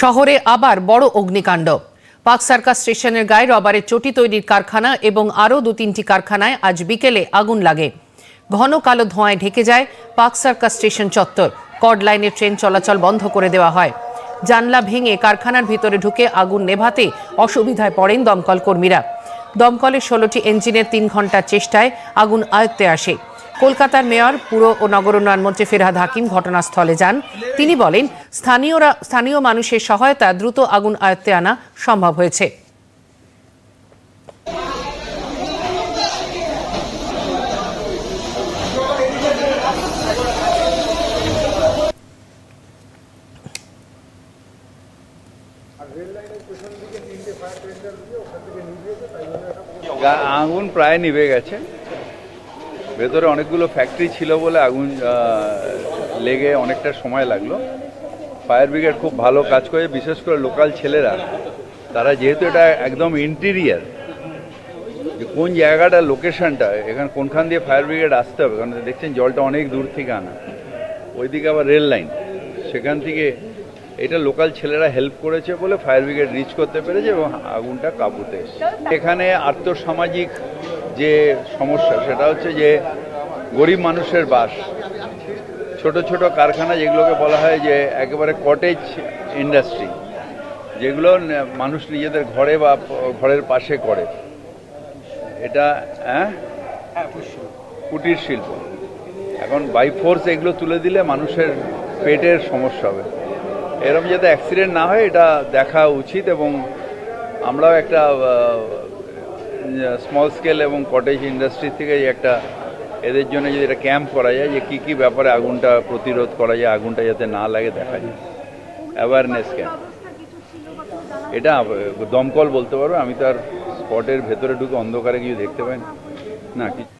শহরে আবার বড় অগ্নিকাণ্ড। পাক সার্কাস স্টেশনের গায়ে রবারের চটি তৈরির কারখানা এবং আরও দু তিনটি কারখানায় আজ বিকেলে আগুন লাগে। ঘন কালো ধোঁয়ায় ঢেকে যায় পাক সার্কাস স্টেশন চত্বর। কড লাইনের ট্রেন চলাচল বন্ধ করে দেওয়া হয়। জানলা ভেঙে কারখানার ভিতরে ঢুকে আগুন নেভাতে অসুবিধায় পড়েন দমকল কর্মীরা। দমকলের ষোলোটি ইঞ্জিনের তিন ঘণ্টার চেষ্টায় আগুন আয়ত্তে আসে। কলকাতার মেয়র, পুর ও নগর উন্নয়ন মন্ত্রী ফেরহাদ হাকিম ঘটনাস্থলে যান। তিনি বলেন, স্থানীয়রা, স্থানীয় মানুষের সহায়তা দ্রুত আগুন আয়ত্তে আনা সম্ভব হয়েছে। আগুন প্রায় নিভে গেছে। ভেতরে অনেকগুলো ফ্যাক্টরি ছিল বলে আগুন লেগে অনেকটা সময় লাগল। ফায়ার ব্রিগেড খুব ভালো কাজ করে, বিশেষ করে লোকাল ছেলেরা। তারা যেহেতু এটা একদম ইন্টেরিয়ার যে কোন জায়গাটা লোকেশনটা এখানে কোনখান দিয়ে ফায়ার ব্রিগেড আসতে হবে, কারণ দেখছেন জলটা অনেক দূর থেকে আনা। ওইদিকে আবার রেল লাইন সেখান থেকে এটা লোকাল ছেলেরা হেল্প করেছে বলে ফায়ার ব্রিগেড রিচ করতে পেরেছে এবং আগুনটা কাবুতে এখানে আর্থসামাজিক যে সমস্যা সেটা হচ্ছে যে গরিব মানুষের বাস। ছোট ছোট কারখানা যেগুলোকে বলা হয় যে একেবারে কটেজ ইন্ডাস্ট্রি যেগুলো মানুষ নিজেদের ঘরে বা ঘরের পাশে করে। এটা হ্যাঁ কুটির শিল্প। এখন বাই ফোর্স এগুলো তুলে দিলে মানুষের পেটের সমস্যা হবে। এরকম যাতে অ্যাক্সিডেন্ট না হয় এটা দেখা উচিত এবং আমরাও একটা স্মল স্কেল এবং কটেজ ইন্ডাস্ট্রি থেকে একটা এদের জন্য যদি একটা ক্যাম্প করা যায় যে কী কী ব্যাপারে আগুনটা প্রতিরোধ করা যায়, আগুনটা যাতে না লাগে দেখা যায় অ্যাওয়ারনেস ক্যাম্প এটা দমকল বলতে পারো, আমি তো আর স্পটের ভেতরে ঢুকে অন্ধকারে কিছু দেখতে পাই না। না কি